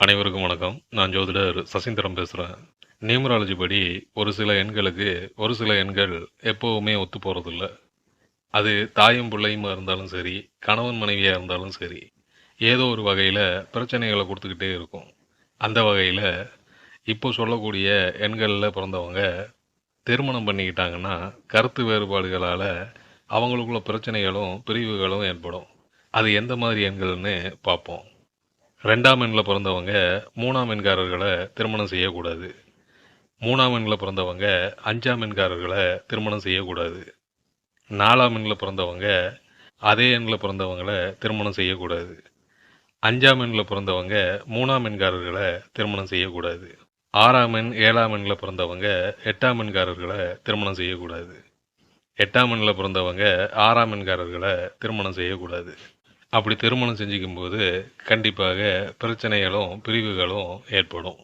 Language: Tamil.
அனைவருக்கும் வணக்கம். நான் ஜோதிடர் சசீந்திரம் பேசுகிறேன் நியூமராலஜி படி ஒரு சில எண்களுக்கு ஒரு சில எண்கள் எப்போவுமே ஒத்து போகிறதில்ல அது தாயும் பிள்ளையுமா இருந்தாலும் சரி கணவன் மனைவியாக இருந்தாலும் சரி ஏதோ ஒரு வகையில் பிரச்சனைகளை கொடுத்துக்கிட்டே இருக்கும். அந்த வகையில் இப்போ சொல்லக்கூடிய எண்களில் பிறந்தவங்க திருமணம் பண்ணிக்கிட்டாங்கன்னா கருத்து வேறுபாடுகளால் அவங்களுக்குள்ள பிரச்சனைகளும் பிரிவுகளும் ஏற்படும். அது எந்த மாதிரி எண்கள்னு பார்ப்போம். ரெண்டாம் எண்ணில் பிறந்தவங்க மூணாம் எண்காரர்களை திருமணம் செய்யக்கூடாது. மூணாம் எண்ணில் பிறந்தவங்க அஞ்சாம் எண்காரர்களை திருமணம் செய்யக்கூடாது. நாலாம் எண்ணில் பிறந்தவங்க அதே எண்ணில் பிறந்தவங்களை திருமணம் செய்யக்கூடாது. அஞ்சாம் எண்ணில் பிறந்தவங்க மூணாம் எண்காரர்களை திருமணம் செய்யக்கூடாது. ஆறாம் எண் ஏழாம் எண்ணில் பிறந்தவங்க எட்டாம் எண்காரர்களை திருமணம் செய்யக்கூடாது. எட்டாம் எண்ணில் பிறந்தவங்க ஆறாம் எண்காரர்களை திருமணம் செய்யக்கூடாது. அப்படி திருமணம் செஞ்சுக்கும் போது கண்டிப்பாக பிரச்சனைகளும் பிரிவுகளும் ஏற்படும்.